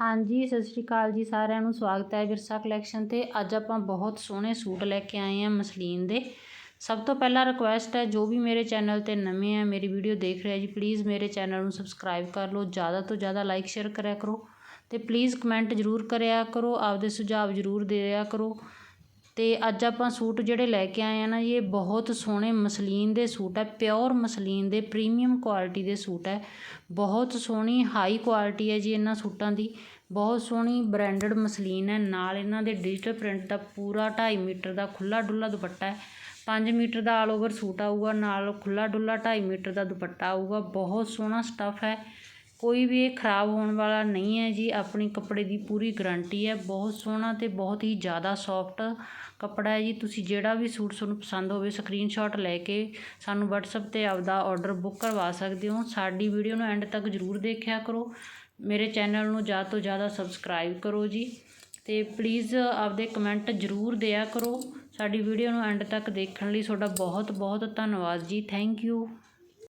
ਹਾਂਜੀ, ਸਤਿ ਸ਼੍ਰੀ ਅਕਾਲ ਜੀ ਸਾਰਿਆਂ ਨੂੰ, ਸਵਾਗਤ ਹੈ ਵਿਰਸਾ ਕਲੈਕਸ਼ਨ ਤੇ। ਅੱਜ ਆਪਾਂ ਬਹੁਤ ਸੋਹਣੇ ਸੂਟ ਲੈ ਕੇ ਆਏ ਹਾਂ ਮਸਲੀਨ ਦੇ। ਸਭ ਤੋਂ ਪਹਿਲਾਂ ਰਿਕੁਐਸਟ ਹੈ, ਜੋ ਵੀ ਮੇਰੇ ਚੈਨਲ ਤੇ ਨਵੇਂ ਆ ਮੇਰੀ ਵੀਡੀਓ ਦੇਖ ਰਿਹਾ ਜੀ ਪਲੀਜ਼ ਮੇਰੇ ਚੈਨਲ ਨੂੰ ਸਬਸਕ੍ਰਾਈਬ ਕਰ ਲਓ। ਜ਼ਿਆਦਾ ਤੋਂ ਜ਼ਿਆਦਾ ਲਾਈਕ ਸ਼ੇਅਰ ਕਰਿਆ ਕਰੋ ਤੇ ਪਲੀਜ਼ ਕਮੈਂਟ ਜ਼ਰੂਰ ਕਰਿਆ ਕਰੋ, ਆਪਦੇ ਸੁਝਾਅ ਜ਼ਰੂਰ ਦੇ ਰਿਹਾ ਕਰੋ। ਅਤੇ ਅੱਜ ਆਪਾਂ ਸੂਟ ਜਿਹੜੇ ਲੈ ਕੇ ਆਏ ਹਾਂ ਨਾ ਜੀ ਇਹ ਬਹੁਤ ਸੋਹਣੇ ਮਸਲੀਨ ਦੇ ਸੂਟ ਹੈ ਪਿਓਰ ਮਸਲੀਨ ਦੇ ਪ੍ਰੀਮੀਅਮ ਕੁਆਲਿਟੀ ਦੇ ਸੂਟ ਹੈ ਬਹੁਤ ਸੋਹਣੀ ਹਾਈ ਕੁਆਲਿਟੀ ਹੈ ਜੀ ਇਹਨਾਂ ਸੂਟਾਂ ਦੀ। ਬਹੁਤ ਸੋਹਣੀ ਬ੍ਰਾਂਡਡ ਮਸਲੀਨ ਹੈ ਨਾਲ ਇਹਨਾਂ ਦੇ ਡਿਜੀਟਲ ਪ੍ਰਿੰਟ ਦਾ ਪੂਰਾ ਢਾਈ ਮੀਟਰ ਦਾ ਖੁੱਲਾ ਡੁੱਲਾ ਦੁਪੱਟਾ ਹੈ 5 ਮੀਟਰ ਦਾ ਆਲ ਓਵਰ ਸੂਟ ਆਊਗਾ, ਨਾਲ ਖੁੱਲਾ ਡੁੱਲਾ 2.5 ਮੀਟਰ ਦਾ ਦੁਪੱਟਾ ਆਊਗਾ। ਬਹੁਤ ਸੋਹਣਾ ਸਟੱਫ ਹੈ ਕੋਈ ਵੀ ਇਹ ਖਰਾਬ ਹੋਣ ਵਾਲਾ ਨਹੀਂ ਹੈ ਜੀ, ਆਪਣੀ ਕੱਪੜੇ ਦੀ ਪੂਰੀ ਗਰੰਟੀ ਹੈ। ਬਹੁਤ ਸੋਹਣਾ ਅਤੇ ਬਹੁਤ ਹੀ ਜ਼ਿਆਦਾ ਸੋਫਟ ਕੱਪੜਾ ਹੈ ਜੀ। ਤੁਸੀਂ ਜਿਹੜਾ ਵੀ ਸੂਟ ਤੁਹਾਨੂੰ ਪਸੰਦ ਹੋਵੇ ਸਕਰੀਨਸ਼ਾਟ ਲੈ ਕੇ ਸਾਨੂੰ ਵਟਸਐਪ ਤੇ ਆਪਦਾ ਔਡਰ ਬੁੱਕ ਕਰਵਾ ਸਕਦੇ ਹੋ। ਸਾਡੀ ਵੀਡੀਓ ਨੂੰ ਐਂਡ ਤੱਕ ਜ਼ਰੂਰ ਦੇਖਿਆ ਕਰੋ। ਮੇਰੇ ਚੈਨਲ ਨੂੰ ਜ਼ਿਆਦਾ ਤੋਂ ਜ਼ਿਆਦਾ ਸਬਸਕ੍ਰਾਈਬ ਕਰੋ ਜੀ। ਅਤੇ ਪਲੀਜ਼ ਆਪਦੇ ਕਮੈਂਟ ਜ਼ਰੂਰ ਦਿਆ ਕਰੋ। ਸਾਡੀ ਵੀਡੀਓ ਨੂੰ ਐਂਡ ਤੱਕ ਦੇਖਣ ਲਈ ਤੁਹਾਡਾ ਬਹੁਤ ਬਹੁਤ ਧੰਨਵਾਦ ਜੀ। Thank you